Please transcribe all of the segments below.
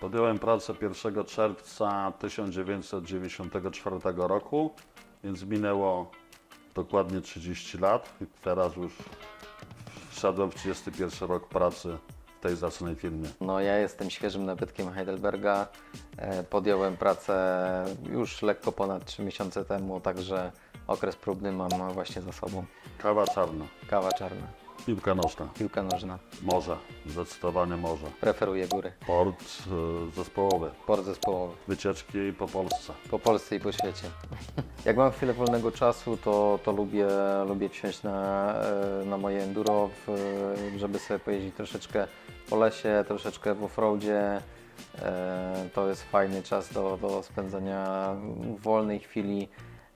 Podjąłem pracę 1 czerwca 1994 roku, więc minęło dokładnie 30 lat. I teraz już wszedłem w 31 rok pracy w tej zacnej firmie. No ja jestem świeżym nabytkiem Heidelberga. E, Podjąłem pracę już lekko ponad 3 miesiące temu, także okres próbny mam właśnie za sobą. Kawa czarna, Kawa czarna, piłka nożna, piłka nożna. morze, zdecydowanie morze. Preferuję góry. Port e, zespołowy, Port zespołowy. wycieczki po Polsce. Po Polsce i po świecie. Jak mam chwilę wolnego czasu, to, to lubię, lubię wsiąść na, e, na moje enduro, w, żeby sobie pojeździć troszeczkę po lesie, troszeczkę w offroadzie. E, To jest fajny czas do, do spędzania wolnej chwili.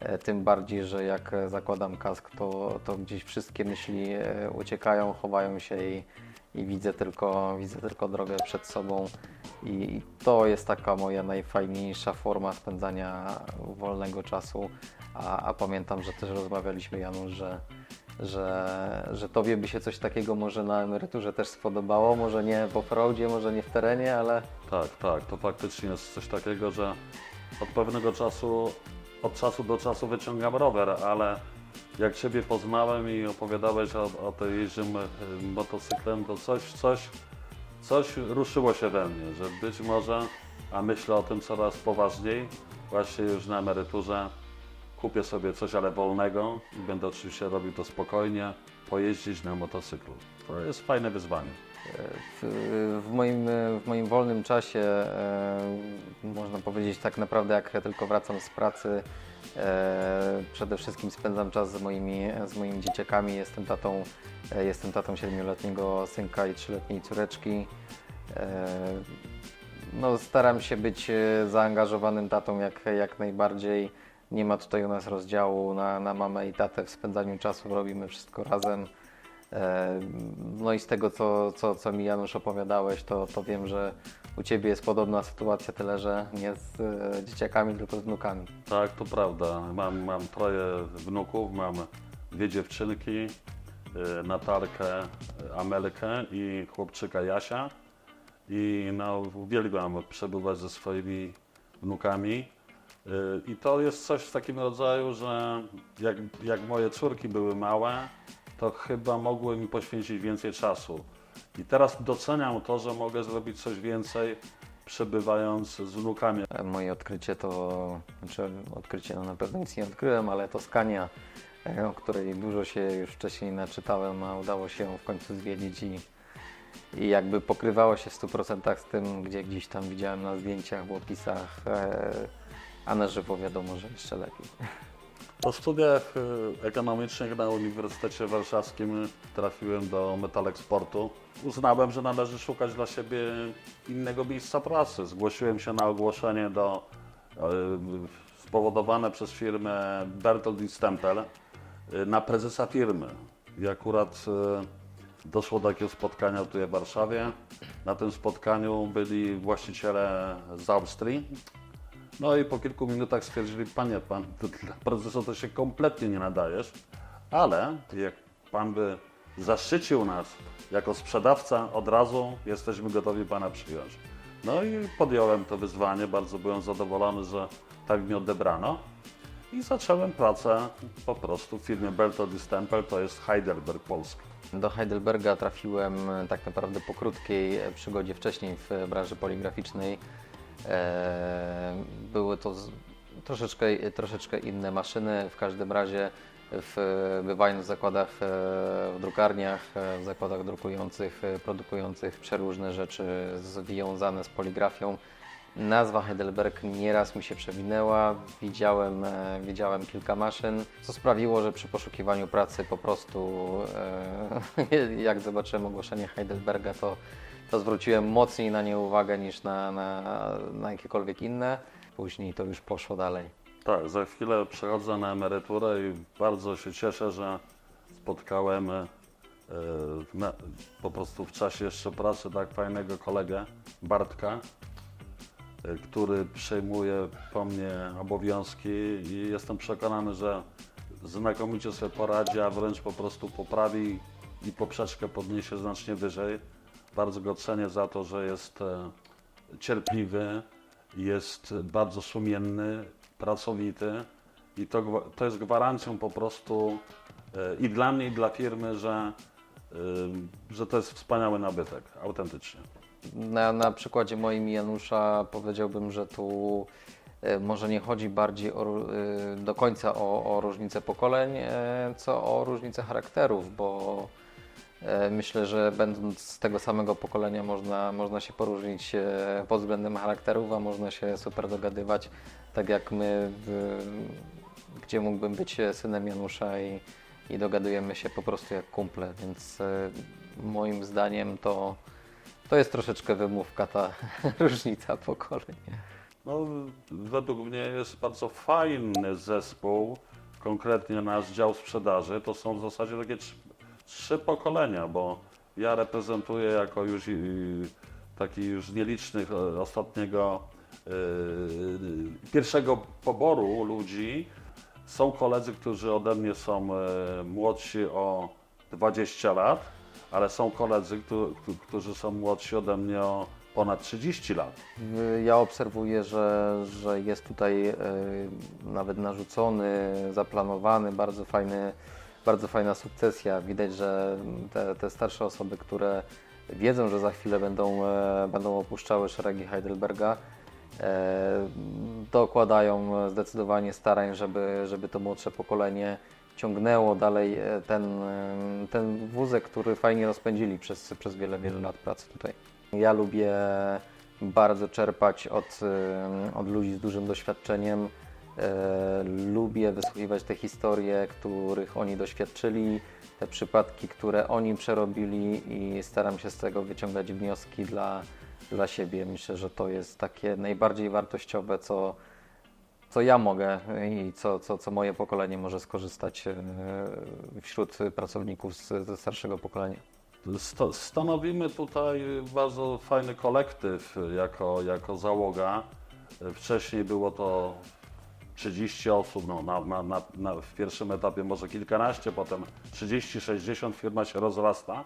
E, Tym bardziej, że jak zakładam kask, to, to gdzieś wszystkie myśli e, uciekają, chowają się i, i widzę, tylko, widzę tylko drogę przed sobą. I, I to jest taka moja najfajniejsza forma spędzania wolnego czasu. A, a pamiętam, że też rozmawialiśmy, Janusz, że, że, że Tobie by się coś takiego może na emeryturze też spodobało. Może nie w offroadzie, może nie w terenie, ale Tak, tak, to faktycznie jest coś takiego, że od pewnego czasu, od czasu do czasu wyciągam rower, ale jak Ciebie poznałem i opowiadałeś o, o tej jeździem e, motocyklem, to coś, coś, coś ruszyło się we mnie, że być może, a myślę o tym coraz poważniej, właśnie już na emeryturze kupię sobie coś, ale wolnego i będę oczywiście robił to spokojnie, pojeździć na motocyklu. To jest fajne wyzwanie. W, w, moim, w moim wolnym czasie, e, można powiedzieć tak naprawdę jak tylko wracam z pracy, e, przede wszystkim spędzam czas z moimi, z moimi dzieciakami. Jestem tatą, e, jestem tatą siedmioletniego synka i trzyletniej córeczki. E, no, staram się być e, zaangażowanym tatą jak, jak najbardziej. Nie ma tutaj u nas rozdziału na, na mamę i tatę w spędzaniu czasu, robimy wszystko razem. E, No i z tego, co, co, co mi Janusz opowiadałeś, to, to wiem, że u Ciebie jest podobna sytuacja, tyle że nie z e, dzieciakami, tylko z wnukami. Tak, to prawda. Mam, mam troje wnuków, mam dwie dziewczynki, y, Natalkę, y, Amelkę i chłopczyka Jasia. I no, uwielbiam przebywać ze swoimi wnukami. I to jest coś w takim rodzaju, że jak, jak moje córki były małe, to chyba mogły mi poświęcić więcej czasu. I teraz doceniam to, że mogę zrobić coś więcej, przebywając z wnukami. Moje odkrycie to, znaczy odkrycie, no na pewno nic nie odkryłem, ale to Skania, e, o której dużo się już wcześniej naczytałem, a udało się ją w końcu zwiedzić i, i jakby pokrywało się w 100% z tym, gdzie gdzieś tam widziałem na zdjęciach, w opisach, e, a na żywo wiadomo, że jeszcze lepiej. Po studiach y, ekonomicznych na Uniwersytecie Warszawskim trafiłem do Metaleksportu. Uznałem, że należy szukać dla siebie innego miejsca pracy. Zgłosiłem się na ogłoszenie do, y, spowodowane przez firmę Bertold i Stempel y, na prezesa firmy. I akurat doszło do takiego spotkania tutaj w Warszawie. Na tym spotkaniu byli właściciele z Austrii, no i po kilku minutach stwierdzili, panie, pan dla to się kompletnie nie nadajesz, ale jak pan by zaszczycił nas jako sprzedawca, od razu jesteśmy gotowi pana przyjąć. No i podjąłem to wyzwanie, bardzo byłem zadowolony, że tak mnie odebrano. I zacząłem pracę po prostu w firmie Bertold Stempel, to jest Heidelberg Polska. Do Heidelberga trafiłem tak naprawdę po krótkiej przygodzie wcześniej w branży poligraficznej. E, Były to troszeczkę, troszeczkę inne maszyny. W każdym razie w, bywając w zakładach, e, w drukarniach, e, w zakładach drukujących, produkujących przeróżne rzeczy związane z poligrafią, Nazwa Heidelberg nieraz mi się przewinęła, widziałem, widziałem kilka maszyn, co sprawiło, że przy poszukiwaniu pracy po prostu, jak zobaczyłem ogłoszenie Heidelberga, to, to zwróciłem mocniej na nie uwagę niż na, na, na jakiekolwiek inne. Później to już poszło dalej. Tak, za chwilę przechodzę na emeryturę i bardzo się cieszę, że spotkałem e, na, po prostu w czasie jeszcze pracy tak fajnego kolegę Bartka, e, który przejmuje po mnie obowiązki i jestem przekonany, że znakomicie sobie poradzi, a wręcz po prostu poprawi i poprzeczkę podniesie znacznie wyżej. Bardzo go cenię za to, że jest e, cierpliwy, jest bardzo sumienny, pracowity i to, to jest gwarancją po prostu e, i dla mnie, i dla firmy, że, że to jest wspaniały nabytek, autentycznie. Na, na przykładzie moim Janusza powiedziałbym, że tu e, może nie chodzi bardziej o, e, do końca o, o różnicę pokoleń, e, co o różnicę charakterów, bo e, myślę, że będąc z tego samego pokolenia można, można się poróżnić e, pod względem charakterów, a można się super dogadywać, tak jak my, gdzie mógłbym być synem Janusza i, i dogadujemy się po prostu jak kumple, więc e, moim zdaniem to to jest troszeczkę wymówka, ta różnica pokoleń. No, według mnie jest bardzo fajny zespół, konkretnie nasz dział sprzedaży. To są w zasadzie takie trzy, trzy pokolenia, bo ja reprezentuję jako już taki już nielicznych e, ostatniego e, pierwszego poboru ludzi. Są koledzy, którzy ode mnie są e, młodsi o 20 lat, ale są koledzy, którzy, są młodsi ode mnie o ponad 30 lat. Ja obserwuję, że, że jest tutaj nawet narzucony, zaplanowany bardzo fajny, bardzo fajna sukcesja. Widać, że te, te starsze osoby, które wiedzą, że za chwilę będą, e, będą opuszczały szeregi Heidelberga, e, dokładają zdecydowanie starań, żeby, żeby to młodsze pokolenie ciągnęło dalej e, ten, ten wózek, który fajnie rozpędzili przez, przez wiele, wiele lat pracy tutaj. Ja lubię bardzo czerpać od, od ludzi z dużym doświadczeniem. E, Lubię wysłuchiwać te historie, których oni doświadczyli, te przypadki, które oni przerobili i staram się z tego wyciągać wnioski dla, dla siebie. Myślę, że to jest takie najbardziej wartościowe, co, co ja mogę i co, co, co moje pokolenie może skorzystać e, wśród pracowników ze starszego pokolenia. Sto- Stanowimy tutaj bardzo fajny kolektyw jako, jako załoga. Wcześniej było to 30 osób, no, na, na, na, na, w pierwszym etapie może kilkanaście, potem 30-60, firma się rozrasta.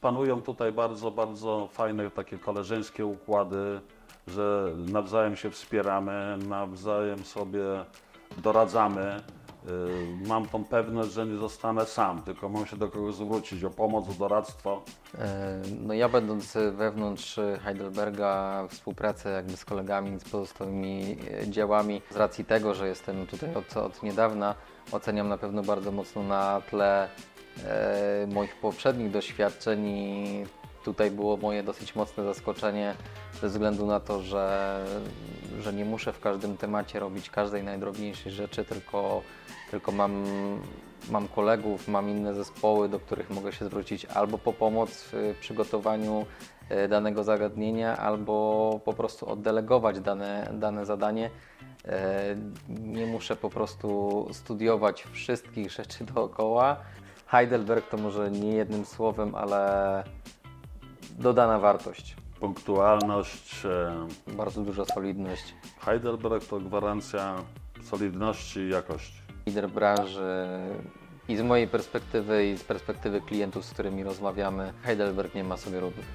Panują tutaj bardzo, bardzo fajne takie koleżeńskie układy, że nawzajem się wspieramy, nawzajem sobie doradzamy. Y, Mam tą pewność, że nie zostanę sam, tylko mam się do kogoś zwrócić o pomoc, o doradztwo. E, No ja będąc wewnątrz Heidelberga, współpracę jakby z kolegami, z pozostałymi e, działami, z racji tego, że jestem tutaj od, od niedawna, oceniam na pewno bardzo mocno na tle e, moich poprzednich doświadczeń i tutaj było moje dosyć mocne zaskoczenie ze względu na to, że, że nie muszę w każdym temacie robić każdej najdrobniejszej rzeczy, tylko, tylko mam, mam kolegów, mam inne zespoły, do których mogę się zwrócić albo po pomoc w przygotowaniu e, danego zagadnienia, albo po prostu oddelegować dane, dane zadanie. E, Nie muszę po prostu studiować wszystkich rzeczy dookoła. Heidelberg to może nie jednym słowem, ale dodana wartość. Punktualność. e, Bardzo duża solidność. Heidelberg to gwarancja solidności i jakości. Lider branży i z mojej perspektywy, i z perspektywy klientów, z którymi rozmawiamy, Heidelberg nie ma sobie równych.